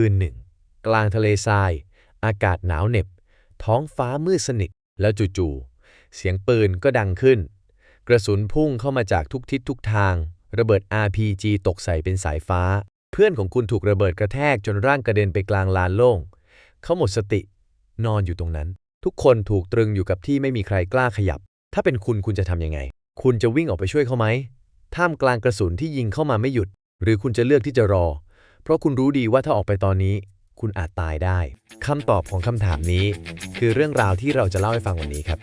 คืนหนึ่ง กลางทะเลทราย อากาศหนาวเหน็บ ท้องฟ้ามืดสนิท แล้วจู่ๆ เสียงปืนก็ดังขึ้น กระสุนพุ่งเข้ามาจากทุกทิศทุกทาง ระเบิด RPG ตกใส่เป็นสายฟ้า เพื่อนของคุณถูกระเบิดกระแทกจนร่างกระเด็นไปกลางลานโล่ง เขาหมดสติ นอนอยู่ตรงนั้น ทุกคนถูกตรึงอยู่กับที่ไม่มีใครกล้าขยับ ถ้าเป็นคุณคุณจะทำยังไง คุณจะวิ่งออกไปช่วยเขาไหมท่ามกลางกระสุนที่ยิงเข้ามาไม่หยุด หรือคุณจะเลือกที่จะรอ เพราะคุณรู้ดีว่าถ้าออกไปตอนนี้ คุณอาจตายได้คำตอบของคำถามนี้ คือเรื่องราวที่เราจะเล่าให้ฟังวันนี้ครับ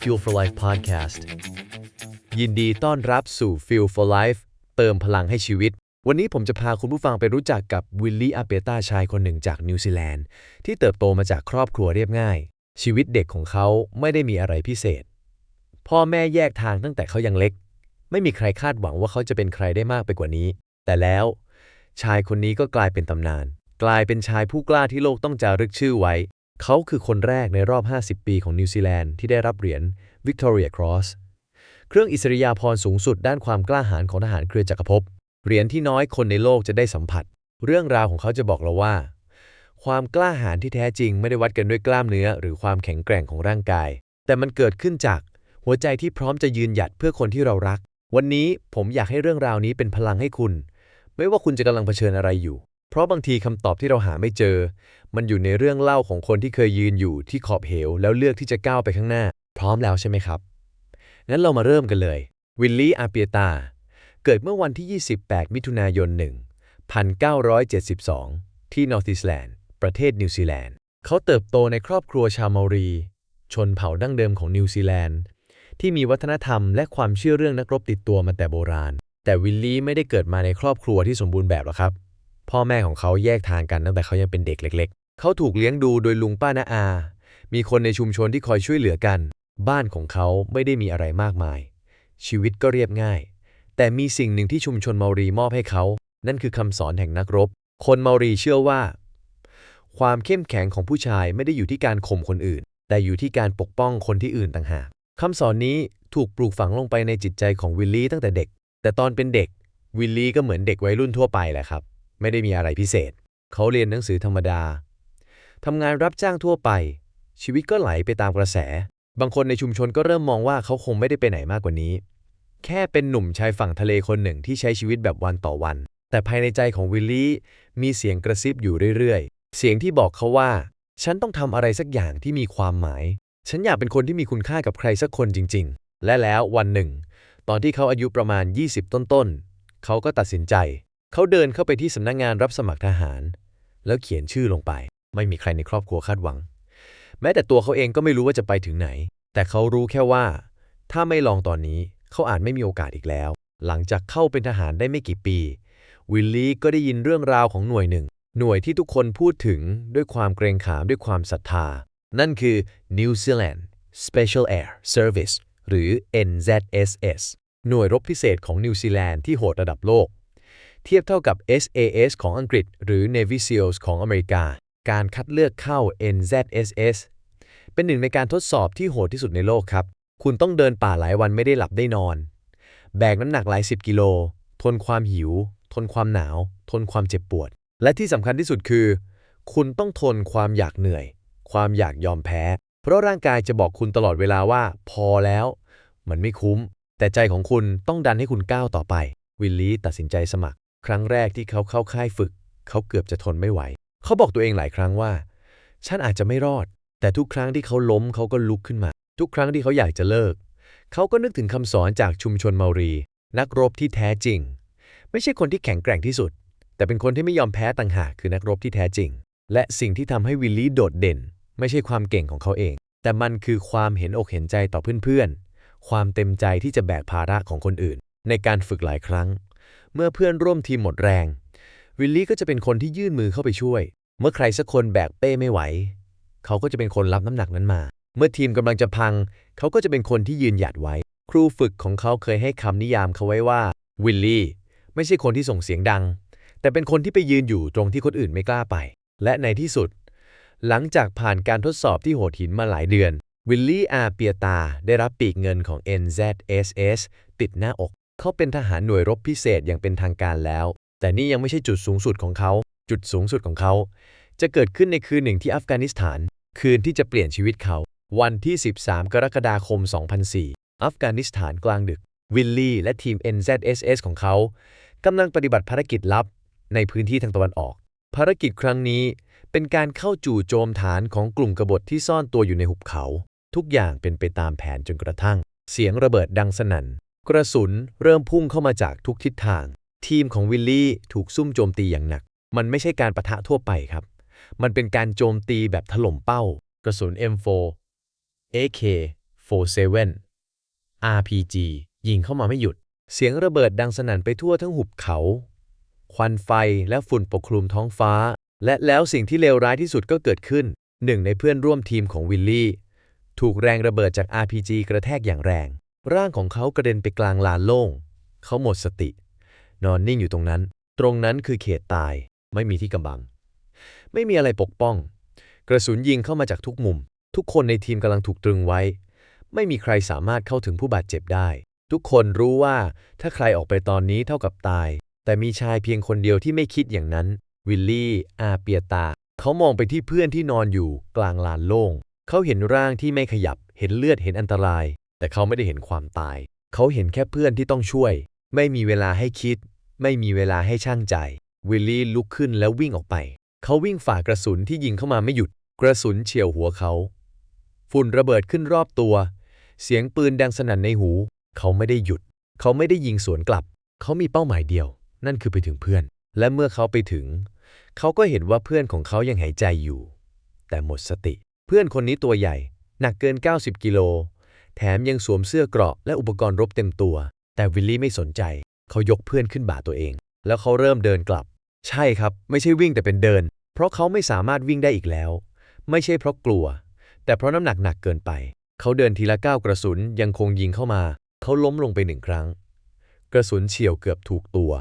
Fuel for Life Podcast ยินดีต้อนรับสู่ Fuel for Life เติมพลังให้ชีวิต วันนี้ผมจะพาคุณผู้ฟังไปรู้จักกับวิลลี่อาเปต้าชายคนหนึ่งจากนิวซีแลนด์ที่เติบโตมาจากครอบครัวเรียบง่าย ชีวิตเด็กของเขาไม่ได้มีอะไรพิเศษ พ่อแม่แยกทางตั้งแต่เขายังเล็ก ไม่มีใครคาดหวังว่าเขาจะเป็นใครได้มากไปกว่านี้ แต่แล้ว ชายคนนี้ก็กลายเป็นตำนาน กลายเป็นชายผู้กล้าที่โลกต้องจารึกชื่อไว้ เขาคือคนแรกในรอบ 50 ปีของนิวซีแลนด์ที่ได้รับเหรียญ Victoria Cross เครื่องอิสริยาภรณ์สูงสุดด้านความกล้าหาญของทหารเครือจักรภพเหรียญที่น้อยคนในโลกจะได้สัมผัส เรื่องราวของเขาจะบอกเราว่า ความกล้าหาญที่แท้จริงไม่ได้วัดกันด้วยกล้ามเนื้อ หรือความแข็งแกร่งของร่างกาย แต่มันเกิดขึ้นจาก หัวใจที่พร้อมจะยืนหยัดเพื่อคนที่เรารัก วันนี้ผมอยากให้เรื่องราวนี้เป็นพลังให้คุณ ไม่ว่าคุณจะกำลังเผชิญอะไรอยู่ เพราะบางทีคำตอบที่เราหาไม่เจอ มันอยู่ในเรื่องเล่าของคนที่เคยยืนอยู่ที่ขอบเหว แล้วเลือกที่จะก้าวไปข้างหน้า พร้อมแล้วใช่ไหมครับงั้นเรามาเริ่มกันเลยวิลลี่อาเปียตาเกิดเมื่อวันที่ 28 มิถุนายน 1972 ที่นอร์ท e สแลนด์ ประเทศนิวซีแลนด์ เขาเติบโตในครอบครัวชาวเมารี ชนเผ่าดั้งเดิมของนิวซีแลนด์ ที่มีวัฒนธรรมและความเชื่อเรื่องนักรบติดตัวมาแต่โบราณ แต่วิลลี่ไม่ได้เกิดมาในครอบครัวที่สมบูรณ์แบบหรอกครับ พ่อแม่ของเขาแยกทางกันตั้งแต่เขายังเป็นเด็กเล็ก ๆ เขาถูกเลี้ยงดูโดยลุงป้าน้าอา มีคนในชุมชนที่คอยช่วยเหลือกัน บ้านของเขาไม่ได้มีอะไรมากมาย ชีวิตก็เรียบง่าย แต่มีสิ่งหนึ่งที่ชุมชนเมารีมอบให้เขา นั่นคือคำสอนแห่งนักรบ คนเมารีเชื่อว่า ความเข้มแข็งของผู้ชายไม่ได้อยู่ที่การข่มคนอื่น แต่อยู่ที่การปกป้องคนที่อื่นต่างหาก คำสอนนี้ถูกปลูกฝังลงไปในจิตใจของวิลลี่ตั้งแต่เด็ก แต่ตอนเป็นเด็ก วิลลี่ก็เหมือนเด็กวัยรุ่นทั่วไปแหละครับ ไม่ได้มีอะไรพิเศษ เขาเรียนหนังสือธรรมดาทำงานรับจ้างทั่วไป ชีวิตก็ไหลไปตามกระแส บางคนในชุมชนก็เริ่มมองว่าเขาคงไม่ได้ไปไหนมากกว่านี้ แค่เป็นหนุ่มชายฝั่งทะเลคนหนึ่งที่ใช้ชีวิตแบบวันต่อวัน แต่ภายในใจของวิลลี่มีเสียงกระซิบอยู่เรื่อยๆ เสียงที่บอกเขาว่า ฉันต้องทำอะไรสักอย่างที่มีความหมาย ฉันอยากเป็นคนที่มีคุณค่ากับใครสักคนจริง ๆ และแล้ววันหนึ่ง ตอนที่เขาอายุประมาณ 20 ต้นๆ เขาก็ตัดสินใจ เขาเดินเข้าไปที่สำนักงงานรับสมัครทหาร แล้วเขียนชื่อลงไป ไม่มีใครในครอบครัวคาดหวัง แม้แต่ตัวเขาเองก็ไม่รู้ว่าจะไปถึงไหน แต่เขารู้แค่ว่า ถ้าไม่ลองตอนนี้เขาอาจไม่มีโอกาสอีกแล้ว หลังจากเข้าเป็นทหารได้ไม่กี่ปี วิลลี่ก็ได้ยินเรื่องราวของหน่วยหนึ่ง หน่วยที่ทุกคนพูดถึงด้วยความเกรงขามด้วยความศรัทธา นั่นคือ New Zealand Special Air Service หรือ NZSS หน่วยรบพิเศษของนิวซีแลนด์ที่โหดระดับโลก เทียบเท่ากับ SAS ของอังกฤษ หรือ Navy SEALs ของอเมริกา การคัดเลือกเข้า NZSS เป็นหนึ่งในการทดสอบที่โหดที่สุดในโลกครับ คุณต้องเดินป่าหลายวันไม่ได้หลับได้นอน แบกน้ำหนักหลายสิบกิโล ทนความหิว ทนความหนาว ทนความเจ็บปวด และที่สำคัญที่สุดคือ คุณต้องทนความอยากเหนื่อย ความอยากยอมแพ้ เพราะร่างกายจะบอกคุณตลอดเวลาว่า พอแล้ว มันไม่คุ้ม แต่ใจของคุณต้องดันให้คุณก้าวต่อไป วิลลี่ตัดสินใจสมัคร ครั้งแรกที่เขาเข้าค่ายฝึก เขาเกือบจะทนไม่ไหว เขาบอกตัวเองหลายครั้งว่า ฉันอาจจะไม่รอด แต่ทุกครั้งที่เขาล้มเขาก็ลุกขึ้นมา ทุกครั้งที่เขาอยากจะเลิก เขาก็นึกถึงคำสอนจากชุมชนเมารี นักรบที่แท้จริง ไม่ใช่คนที่แข็งแกร่งที่สุดแต่เป็นคนที่ไม่ยอมแพ้ต่างหากคือนักรบที่แท้จริง และสิ่งที่ทำให้วิลลี่โดดเด่น ไม่ใช่ความเก่งของเขาเอง แต่มันคือความเห็นอกเห็นใจต่อเพื่อนๆ ความเต็มใจที่จะแบกภาระของคนอื่น ในการฝึกหลายครั้ง เมื่อเพื่อนร่วมทีมหมดแรง วิลลี่ก็จะเป็นคนที่ยื่นมือเข้าไปช่วย เมื่อใครสักคนแบกเป้ไม่ไหว เขาก็จะเป็นคนรับน้ำหนักนั้นมา เมื่อทีมกำลังจะพัง เขาก็จะเป็นคนที่ยืนหยัดไว้ ครูฝึกของเขาเคยให้คำนิยามเขาไว้ว่าวิลลี่ไม่ใช่คนที่ส่งเสียงดัง แต่เป็นคนที่ไปยืนอยู่ตรงที่คนอื่นไม่กล้าไป และในที่สุด หลังจากผ่านการทดสอบที่โหดหินมาหลายเดือน วิลลี่อาเปียตาได้รับปีกเงินของ NZSS ติดหน้าอก เขาเป็นทหารหน่วยรบพิเศษอย่างเป็นทางการแล้ว แต่นี่ยังไม่ใช่จุดสูงสุดของเขา จุดสูงสุดของเขา จะเกิดขึ้นในคืนหนึ่งที่อัฟกานิสถาน คืนที่จะเปลี่ยนชีวิตเขา วันที่ 13 กรกฎาคม 2004 อัฟกานิสถานกลางดึก วิลลี่และทีม NZSS ของเขากำลังปฏิบัติภารกิจลับในพื้นที่ทางตะวันออการกิจครั้งนี้ เป็นการเข้าจู่โจมฐานของกลุ่มกบฏที่ซ่อนตัวอยู่ในหุบเขา ทุกอย่างเป็นไปตามแผนจนกระทั่ง เสียงระเบิดดังสนั่น กระสุนเริ่มพุ่งเข้ามาจากทุกทิศทาง ทีมของวิลลี่ถูกซุ่มโจมตีอย่างหนัก มันไม่ใช่การประทะทั่วไปครับ มันเป็นการโจมตีแบบถล่มเป้า กระสุน M4 AK47 RPG ยิงเข้ามาไม่หยุด เสียงระเบิดดังสนั่นไปทั่วทั้งหุบเขา ควันไฟและฝุ่นปกคลุมท้องฟ้า และแล้วสิ่งที่เลวร้ายที่สุดก็เกิดขึ้น หนึ่งในเพื่อนร่วมทีมของวิลลี่ ถูกแรงระเบิดจาก RPG กระแทกอย่างแรง ร่างของเขากระเด็นไปกลางลานโล่ง เขาหมดสติ นอนนิ่งอยู่ตรงนั้น ตรงนั้นคือเขตตาย ไม่มีที่กำบัง ไม่มีอะไรปกป้อง กระสุนยิงเข้ามาจากทุกมุม ทุกคนในทีมกำลังถูกตรึงไว้ ไม่มีใครสามารถเข้าถึงผู้บาดเจ็บได้ ทุกคนรู้ว่าถ้าใครออกไปตอนนี้เท่ากับตาย แต่มีชายเพียงคนเดียวที่ไม่คิดอย่างนั้น วิลลี่ อาเปียตา เขามองไปที่เพื่อนที่นอนอยู่กลางลานโล่ง เขาเห็นร่างที่ไม่ขยับ เห็นเลือดเห็นอันตราย แต่เขาไม่ได้เห็นความตาย เขาเห็นแค่เพื่อนที่ต้องช่วย ไม่มีเวลาให้คิด ไม่มีเวลาให้ช่างใจ วิลลี่ลุกขึ้นแล้ววิ่งออกไป เขาวิ่งฝ่ากระสุนที่ยิงเข้ามาไม่หยุด กระสุนเฉี่ยวหัวเขา ฝุ่นระเบิดขึ้นรอบตัว เสียงปืนดังสนั่นในหู เขาไม่ได้หยุด เขาไม่ได้ยิงสวนกลับ เขามีเป้าหมายเดียว นั่นคือไปถึงเพื่อน และเมื่อเขาไปถึง เขาก็เห็นว่าเพื่อนของเขายังหายใจอยู่ แต่หมดสติ เพื่อนคนนี้ตัวใหญ่ หนักเกิน 90 กิโล แถมยังสวมเสื้อเกราะและอุปกรณ์รบเต็มตัว แต่วิลลี่ไม่สนใจ เขายกเพื่อนขึ้นบ่าตัวเอง แล้วเขาเริ่มเดินกลับ ใช่ครับ ไม่ใช่วิ่งแต่เป็นเดิน เพราะเขาไม่สามารถวิ่งได้อีกแล้ว ไม่ใช่เพราะกลัว แต่เพราะน้ำหนักหนักเกินไป เขาเดินทีละก้าวกระสุนยังคงยิงเข้ามา เขาล้มลงไปหนึ่งครั้ง กระสุนเฉียวเกือบถูกตัว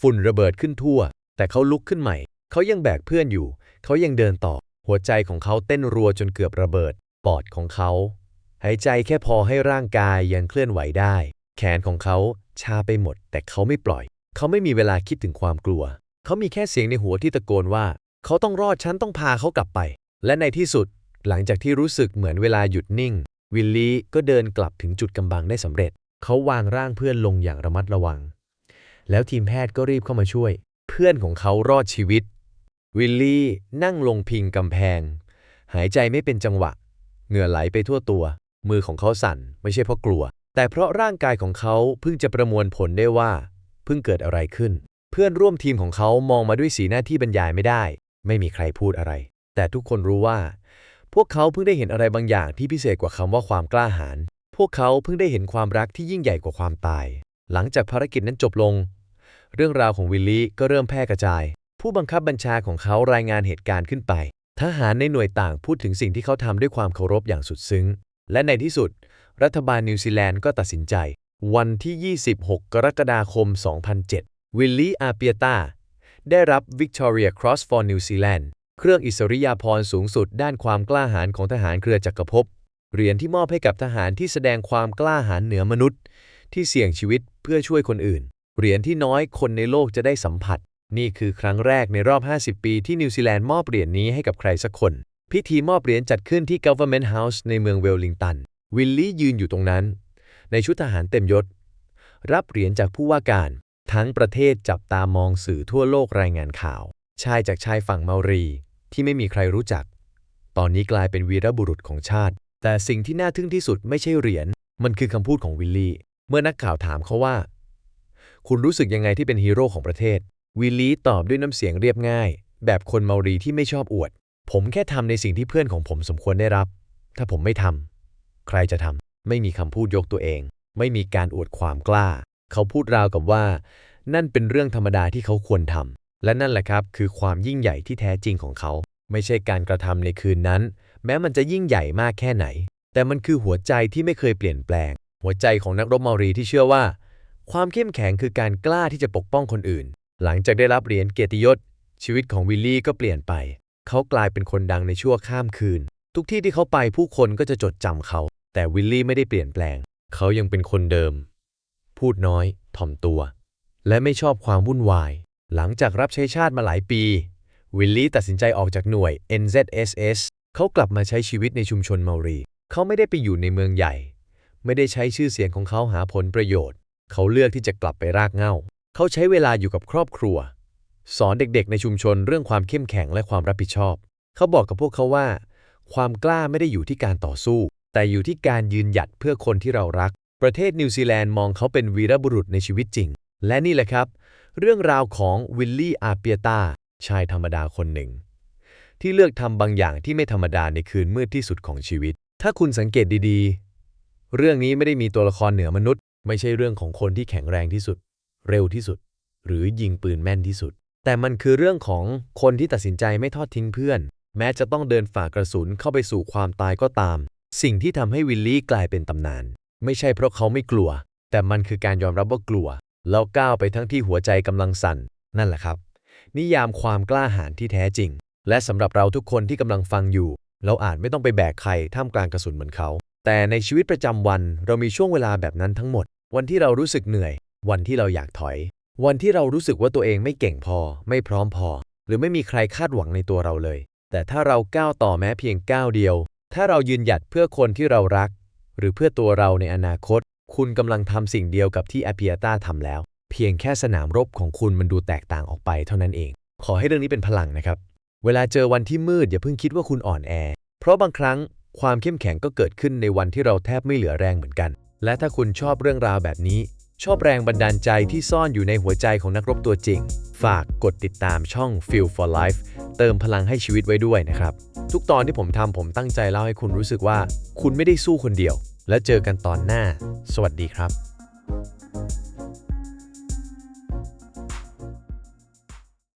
ฝุ่นระเบิดขึ้นทั่ว แต่เขาลุกขึ้นใหม่ เขายังแบกเพื่อนอยู่ เขายังเดินต่อ หัวใจของเขาเต้นรัวจนเกือบระเบิด ปอดของเขา หายใจแค่พอให้ร่างกายยังเคลื่อนไหวได้ แขนของเขาชาไปหมด แต่เขาไม่ปล่อย เขาไม่มีเวลาคิดถึงความกลัว เขามีแค่เสียงในหัวที่ตะโกนว่า เขาต้องรอดฉันต้องพาเขากลับไป และในที่สุด หลังจากที่รู้สึกเหมือนเวลาหยุดนิ่ง วิลลี่ก็เดินกลับถึงจุดกำบังได้สำเร็จ เขาวางร่างเพื่อนลงอย่างระมัดระวัง แล้วทีมแพทย์ก็รีบเข้ามาช่วย เพื่อนของเขารอดชีวิต วิลลี่นั่งลงพิงกำแพง หายใจไม่เป็นจังหวะ เหงื่อไหลไปทั่วตัว มือของเขาสั่นไม่ใช่เพราะกลัว แต่เพราะร่างกายของเขาเพิ่งจะประมวลผลได้ว่า เพิ่งเกิดอะไรขึ้น เพื่อนร่วมทีมของเขามองมาด้วยสีหน้าที่บรรยายไม่ได้ ไม่มีใครพูดอะไร แต่ทุกคนรู้ว่า พวกเขาเพิ่งได้เห็นอะไรบางอย่างที่พิเศษกว่าคำว่าความกล้าหาญพวกเขาเพิ่งได้เห็นความรักที่ยิ่งใหญ่กว่าความตาย หลังจากภารกิจนั้นจบลง เรื่องราวของวิลลี่ก็เริ่มแพร่กระจาย ผู้บังคับบัญชาของเขารายงานเหตุการณ์ขึ้นไป ทหารในหน่วยต่างพูดถึงสิ่งที่เขาทำด้วยความเคารพอย่างสุดซึ้ง และในที่สุด รัฐบาลนิวซีแลนด์ก็ตัดสินใจ วันที่ 26 กรกฎาคม 2007 วิลลี่อาเปียตาได้รับ Victoria Cross for New Zealand เครื่องอิสริยาภรณ์สูงสุดด้านความกล้าหาญของทหารเครือจักรภพเหรียญที่มอบให้กับทหารที่แสดงความกล้าหาญเหนือมนุษย์ ที่เสี่ยงชีวิตเพื่อช่วยคนอื่น เหรียญที่น้อยคนในโลกจะได้สัมผัส นี่คือครั้งแรกในรอบ 50 ปีที่นิวซีแลนด์มอบเหรียญนี้ให้กับใครสักคน พิธีมอบเหรียญจัดขึ้นที่ Government House ในเมืองเวลลิงตัน วิลลี่ยืนอยู่ตรงนั้น ในชุดทหารเต็มยศ รับเหรียญจากผู้ว่าการ ทั้งประเทศจับตามองสื่อทั่วโลกรายงานข่าว ชายจากชายฝั่งเมารี ที่ไม่มีใครรู้จัก ตอนนี้กลายเป็นวีรบุรุษของชาติ แต่สิ่งที่น่าทึ่งที่สุดไม่ใช่เหรียญ มันคือคำพูดของวิลลี่ เมื่อนักข่าวถามเขาว่า คุณรู้สึกยังไงที่เป็นฮีโร่ของประเทศ วิลลี่ตอบด้วยน้ำเสียงเรียบง่าย แบบคนเมารีที่ไม่ชอบอวด ผมแค่ทำในสิ่งที่เพื่อนของผมสมควรได้รับ ถ้าผมไม่ทำใครจะทำไม่มีคำพูดยกตัวเอง ไม่มีการอวดความกล้า เขาพูดราวกับว่า นั่นเป็นเรื่องธรรมดาที่เขาควรทำและนั่นแหละครับ คือความยิ่งใหญ่ที่แท้จริงของเขา ไม่ใช่การกระทำในคืนนั้น แม้มันจะยิ่งใหญ่มากแค่ไหน แต่มันคือหัวใจที่ไม่เคยเปลี่ยนแปลง หัวใจของนักรบเมารีที่เชื่อว่า ความเข้มแข็งคือการกล้าที่จะปกป้องคนอื่น หลังจากได้รับเหรียญเกียรติยศ ชีวิตของวิลลี่ก็เปลี่ยนไป เขากลายเป็นคนดังในชั่วข้ามคืน ทุกที่ที่เขาไปผู้คนก็จะจดจำเขา แต่วิลลี่ไม่ได้เปลี่ยนแปลง เขายังเป็นคนเดิม พูดน้อย ถ่อมตัว และไม่ชอบความวุ่นวาย หลังจากรับใช้ชาติมาหลายปี วิลลี่ตัดสินใจออกจากหน่วย NZSS เขากลับมาใช้ชีวิตในชุมชนเมารี เขาไม่ได้ไปอยู่ในเมืองใหญ่ ไม่ได้ใช้ชื่อเสียงของเขาหาผลประโยชน์ เขาเลือกที่จะกลับไปรากเหง้าเขาใช้เวลาอยู่กับครอบครัว สอนเด็กๆ ในชุมชนเรื่องความเข้มแข็งและความรับผิดชอบ เขาบอกกับพวกเขาว่า ความกล้าไม่ได้อยู่ที่การต่อสู้ แต่อยู่ที่การยืนหยัดเพื่อคนที่เรารัก ประเทศนิวซีแลนด์มองเขาเป็นวีรบุรุษในชีวิตจริง และนี่แหละครับ เรื่องราวของวิลลี่อาเปียตาชายธรรมดาคนหนึ่ง ที่เลือกทำบางอย่างที่ไม่ธรรมดาในคืนมืดที่สุดของชีวิต ถ้าคุณสังเกตดีๆ เรื่องนี้ไม่ได้มีตัวละครเหนือมนุษย์ ไม่ใช่เรื่องของคนที่แข็งแรงที่สุด เร็วที่สุด หรือยิงปืนแม่นที่สุด แต่มันคือเรื่องของคนที่ตัดสินใจไม่ทอดทิ้งเพื่อน แม้จะต้องเดินฝ่ากระสุนเข้าไปสู่ความตายก็ตาม สิ่งที่ทำให้วิลลี่กลายเป็นตำนาน ไม่ใช่เพราะเขาไม่กลัว แต่มันคือการยอมรับว่ากลัว แล้วก้าวไปทั้งที่หัวใจกำลังสั่น นั่นแหละครับ นิยามความกล้าหาญที่แท้จริง และสำหรับเราทุกคนที่กำลังฟังอยู่ เราอาจไม่ต้องไปแบกใครท่ามกลางกระสุนเหมือนเขา แต่ในชีวิตประจำวันเรามีช่วงเวลาแบบนั้นทั้งหมด วันที่เรารู้สึกเหนื่อย วันที่เราอยากถอย วันที่เรารู้สึกว่าตัวเองไม่เก่งพอ ไม่พร้อมพอ หรือไม่มีใครคาดหวังในตัวเราเลย แต่ถ้าเราก้าวต่อแม้เพียงก้าวเดียว ถ้าเรายืนหยัดเพื่อคนที่เรารัก หรือเพื่อตัวเราในอนาคต คุณกำลังทำสิ่งเดียวกับที่อาเปียตาทำแล้ว เพียงแค่สนามรบของคุณมันดูแตกต่างออกไปเท่านั้นเอง ขอให้เรื่องนี้เป็นพลังนะครับ เวลาเจอวันที่มืดอย่าเพิ่งคิดว่าคุณอ่อนแอ เพราะบางครั้งความเข้มแข็งก็เกิดขึ้นในวันที่เราแทบไม่เหลือแรงเหมือนกัน และถ้าคุณชอบเรื่องราวแบบนี้ ชอบแรงบันดาลใจที่ซ่อนอยู่ในหัวใจของนักรบตัวจริง ฝากกดติดตามช่อง Feel for Life เติมพลังให้ชีวิตไว้ด้วยนะครับ ทุกตอนที่ผมทำผมตั้งใจเล่าให้คุณรู้สึกว่า คุณไม่ได้สู้คนเดียว และเจอกันตอนหน้า สวัสดีครับ